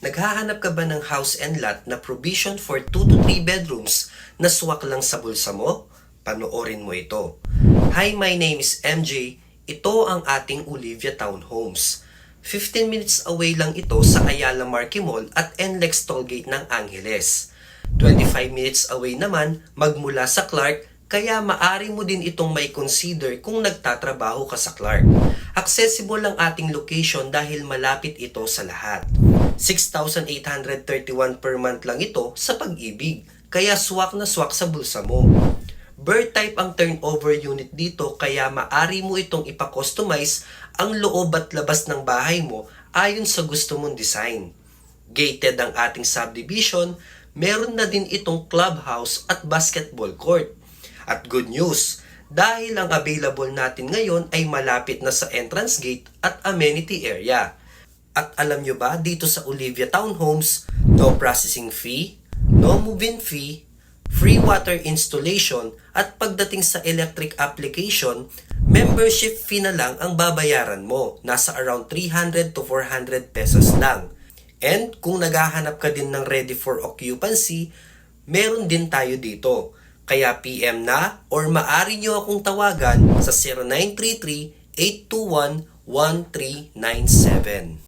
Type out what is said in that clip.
Naghahanap ka ba ng house and lot na provision for 2 to 3 bedrooms na swak lang sa bulsa mo? Panoorin mo ito. Hi, my name is MJ. Ito ang ating Olivia Townhomes. 15 minutes away lang ito sa Ayala Marquee Mall at NLEX Tollgate ng Angeles. 25 minutes away naman magmula sa Clark kaya maari mo din itong may consider kung nagtatrabaho ka sa Clark. Accessible ang ating location dahil malapit ito sa lahat. 6,831 per month lang ito sa pag-ibig, kaya swak na swak sa bulsa mo. Bird type ang turnover unit dito kaya maari mo itong ipakustomize ang loob at labas ng bahay mo ayon sa gusto mong design. Gated ang ating subdivision, meron na din itong clubhouse at basketball court. At good news, dahil ang available natin ngayon ay malapit na sa entrance gate at amenity area. At alam nyo ba, dito sa Olivia Townhomes, no processing fee, no move-in fee, free water installation, at pagdating sa electric application, membership fee na lang ang babayaran mo. Nasa around 300 to 400 pesos lang. And kung naghahanap ka din ng ready for occupancy, meron din tayo dito. Kaya PM na or maari nyo akong tawagan sa 0933-821-1397.